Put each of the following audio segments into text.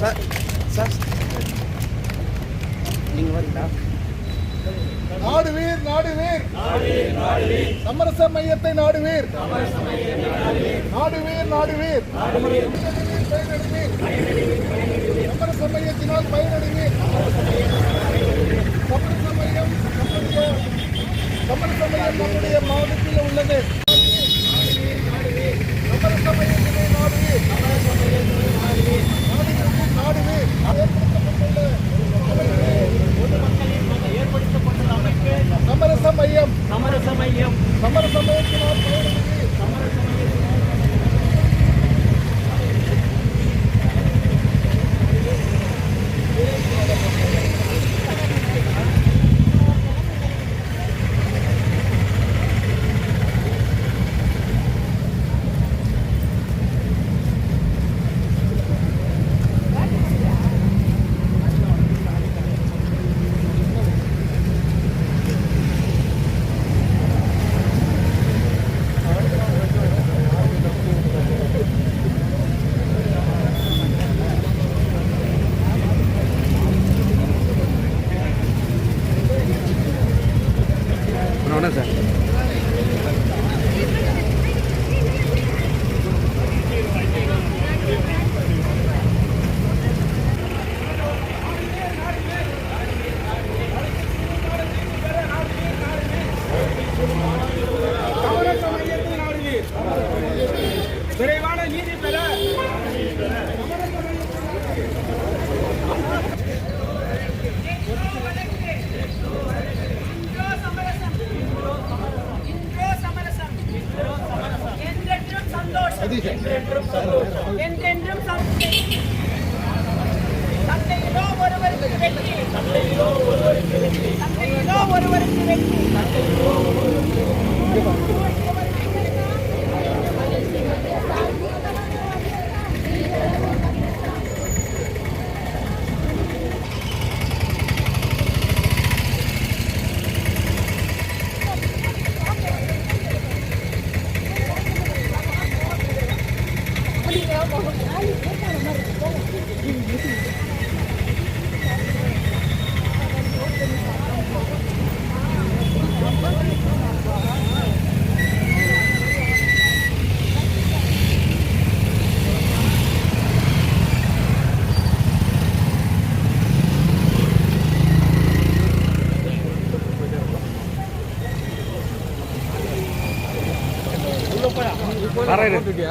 Sir sir நீங்கள் வரீங்களா நாடுவீர் நாடுவீர். சமரச மையத்தை நாடுவீர். நாடுவீர் நாடுவீர். Bếp.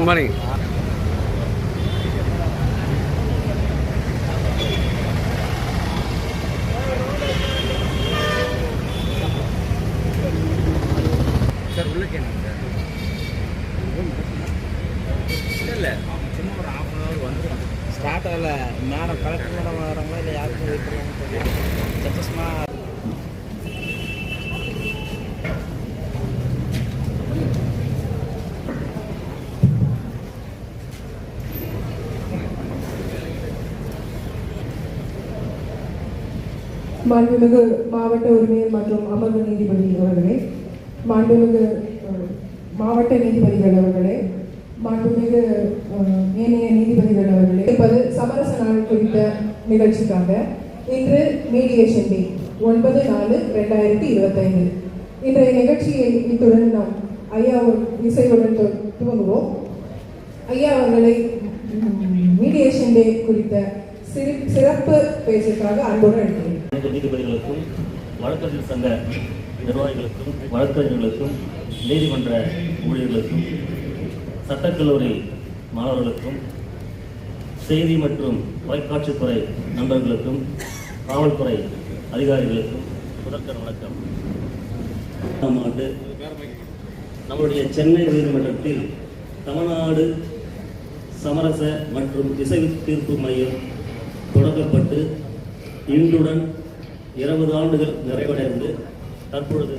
குட் மார்னிங் சார் உள்ள கேளுங்க சார். இல்லை சும்மா ஒரு ஹாஃப் அன் ஹவர் வந்துடும் ஸ்டார்ட் ஆகல. மேடம் கலெக்டர் மேடம் வரவங்களா இல்லை யாருக்கும் வெயிட் பண்ணுவாங்க மாண்புமிகு மாவட்ட உரிமையர் மற்றும் அமர்வு நீதிபதி அவர்களே மாண்புமிகு மாவட்ட நீதிபதிகள் அவர்களே மாண்புமிகு ஏனைய நீதிபதிகள் அவர்களே இருப்பது சமரச நாள் குறித்த நிகழ்ச்சிக்காக இன்று மீடியேஷன் டே ஒன்பது நாலு ரெண்டாயிரத்தி இருபத்தைந்து. இன்றைய நிகழ்ச்சியை இத்துடன் நாம் ஐயா இசையுடன் துவங்குவோம். ஐயா அவர்களை மீடியேஷன் டே குறித்த சிறி சிறப்பு பேச்சுக்காக அன்புடன் அழைக்கிறேன். சங்க நீதிபதிகளுக்கும் வழக்கறிஞர் சங்க நிர்வாகிகளுக்கும் வழக்கறிஞர்களுக்கும் நீதிமன்ற ஊழியர்களுக்கும் சட்டக்கல்லூரி மாணவர்களுக்கும் செய்தி மற்றும் தொலைக்காட்சித்துறை நண்பர்களுக்கும் காவல்துறை அதிகாரிகளுக்கும் முதற்கர் வணக்கம். ஆம் ஆண்டு நம்முடைய சென்னை உயர்நீதிமன்றத்தில் தமிழ்நாடு சமரச மற்றும் இசை தீர்ப்பு மையம் தொடங்கப்பட்டு இன்றுடன் இருபது ஆண்டுகள் நிறைவடைந்து தற்பொழுது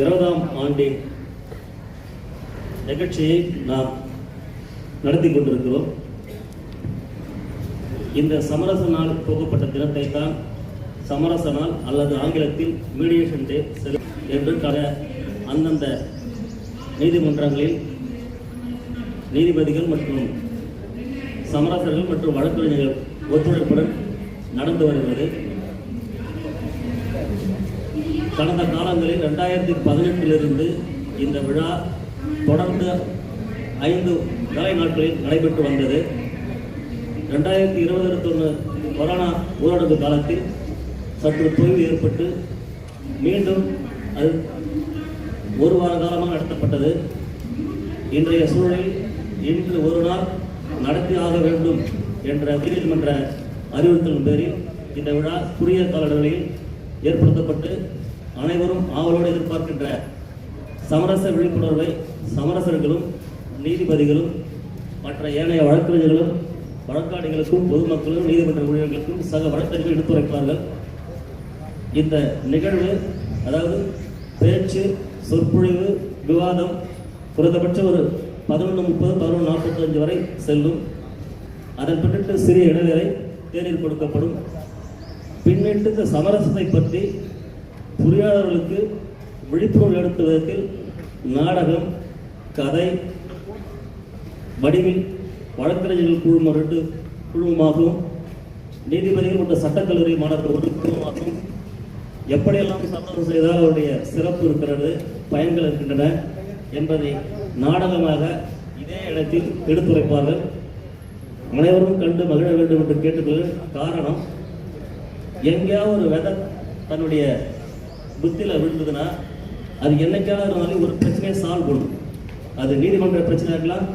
இருபதாம் ஆண்டின் நிகழ்ச்சியை நாம் நடத்தி கொண்டிருக்கிறோம். இந்த சமரச நாள் போகப்பட்ட தினத்தை தான் சமரச நாள் அல்லது ஆங்கிலத்தில் மீடியேஷன் டே என்று கல அந்தந்த நீதிமன்றங்களில் நீதிபதிகள் மற்றும் சமரசர்கள் மற்றும் வழக்கறிஞர்கள் ஒத்துழைப்புடன் நடந்து வருகிறது. கடந்த காலங்களில் ரெண்டாயிரத்தி பதினெட்டிலிருந்து இந்த விழா தொடர்ந்து ஐந்து வேலை நாட்களில் நடைபெற்று வந்தது. ரெண்டாயிரத்தி இருபது இருபத்தொன்று கொரோனா ஊரடங்கு காலத்தில் சற்று தொய்வு ஏற்பட்டு மீண்டும் அது ஒரு வார காலமாக நடத்தப்பட்டது. இன்றைய சூழலில் இன்று ஒரு நாள் நடத்தி ஆக வேண்டும் என்ற உயர்நீதிமன்ற அறிவுறுத்தலின் பேரில் இந்த விழா குறுகிய கால இடைவெளியில் ஏற்படுத்தப்பட்டு அனைவரும் ஆவலோடு எதிர்பார்க்கின்ற சமரச விழிப்புணர்வை சமரசர்களும் நீதிபதிகளும் மற்ற ஏனைய வழக்கறிஞர்களும் வழக்காடிகளுக்கும் பொதுமக்களும் நீதிமன்ற ஊழியர்களுக்கும் சக வழக்கறிஞர்கள் எடுத்துரைப்பார்கள். இந்த நிகழ்வு அதாவது பேச்சு சொற்பொழிவு விவாதம் குறைந்தபட்சம் ஒரு பதினொன்று முப்பது பதினொன்று நாற்பத்தஞ்சு வரை செல்லும். அதன் பின்னிட்டு சிறிய இடைவேளை தேநீர் கொடுக்கப்படும். பின்னிட்டு இந்த சமரசத்தை பற்றி புரியாதவர்களுக்கு விழிப்புணர்வு எடுத்த விதத்தில் நாடகம் கதை வடிவில் வழக்கறிஞர்கள் குழுமம் ரெண்டு குழுமமாகவும் நீதிபதிகள் மற்றும் சட்டக்கல்லூரி மாணவர்கள் ஒரு குழுமமாகவும் எப்படியெல்லாம் சமரசம் செய்தால் அவருடைய சிறப்பு இருக்கிறது பயன்கள் இருக்கின்றன என்பதை நாடகமாக இதே இடத்தில் எடுத்துரைப்பார்கள். அனைவரும் கண்டு மகிழ வேண்டும் என்று கேட்டுக்கொள்ள காரணம் எங்கேயாவது ஒரு விதை தன்னுடைய புத்தியில் விழுந்ததுன்னா அது என்னைக்காக இருந்தாலும் ஒரு பிரச்சனையை சால்வ் பண்ணும். அது நீதிமன்ற பிரச்சனையாக இருக்கலாம்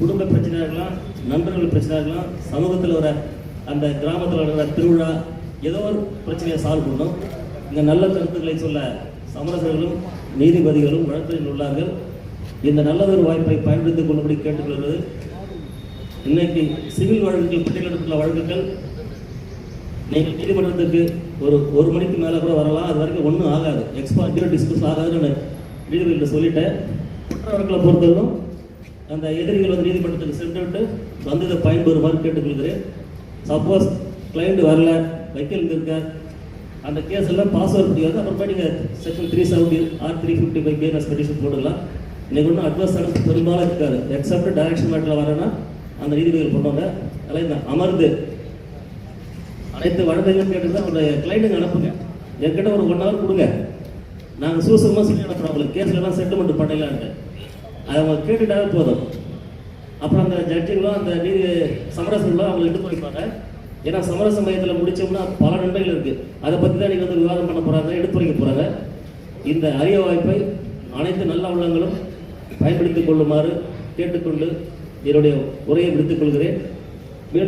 குடும்ப பிரச்சனையாக இருக்கலாம் நண்பர்கள் பிரச்சனையாக இருக்கலாம் சமூகத்தில் வர அந்த கிராமத்தில் வர திருவிழா ஏதோ ஒரு பிரச்சனையை சால்வ் பண்ணும். இந்த நல்ல கருத்துக்களை சொல்ல சமரசர்களும் நீதிபதிகளும் வழக்கறிஞர்கள் உள்ளார்கள். இந்த நல்லதொரு வாய்ப்பை பயன்படுத்திக் கொள்ளும்படி கேட்டுக்கொள்வது இன்னைக்கு சிவில் வழக்குகள் பட்டியலிடப்பட்டுள்ள வழக்குகள் நீங்கள் நீதிமன்றத்துக்கு ஒரு ஒரு மணிக்கு மேலே கூட வரலாம். அது வரைக்கும் ஒன்றும் ஆகாது. எக்ஸ்பா ஜீரோ டிஸ்கஸ் ஆகாதுன்னு நீதிபதிகிட்ட சொல்லிட்டேன். குற்ற வழக்கில் பொறுத்தவரைக்கும் அந்த எதிரிகள் வந்து நீதிமன்றத்துக்கு சென்றுவிட்டு வந்து இதை பயன்பெறுமாறு கேட்டுக்கொள்கிறேன். சப்போஸ் கிளைண்ட் வரல வைக்கல் இங்க இருக்கார் அந்த கேஸ் எல்லாம் பாஸ்வேர்ட் முடியாது. அப்புறமா நீங்கள் section three seventy R three fifty five case petition போடலாம் இன்னைக்கு ஒன்றும் அட்வான்ஸ் அனுப்பி பெரும்பாலும் இருக்காது. எக்ஸப்ட் டைரக்ஷன் மேட்டில் வரேன்னா அந்த நீதிபதிகள் பண்ணுவாங்க. அதனால் இந்த அமர்ந்து அனைத்து வழக்கங்கள் கேட்டு உங்களுடைய கிளைண்ட்டுங்க அனுப்புங்க. என்கிட்ட ஒரு ஒன் ஹவர் கொடுங்க. நாங்கள் சூசகமாக சொல்லி அனுப்புகிறோம் அவங்களுக்கு கேஸ்லாம் செட்டில்மெண்ட் பண்ணலான்ட்டு அதை அவங்க கேட்டுட்டாவே போதும். அப்புறம் அந்த ஜட்ஜுங்களும் அந்த நீதி சமரசங்களும் அவங்க எடுத்து வைப்பாங்க ஏன்னா சமரச மையத்தில் முடிச்சோம்னா பல நன்மைகள் இருக்குது அதை பற்றி தான் நீங்கள் வந்து விவாதம் பண்ண போறாங்க எடுத்துரைக்க போகிறாங்க இந்த அரிய வாய்ப்பை அனைத்து நல்ல உள்ளங்களும் பயன்படுத்திக் கொள்ளுமாறு கேட்டுக்கொண்டு என்னுடைய உரையை முடித்துக் கொள்கிறேன்.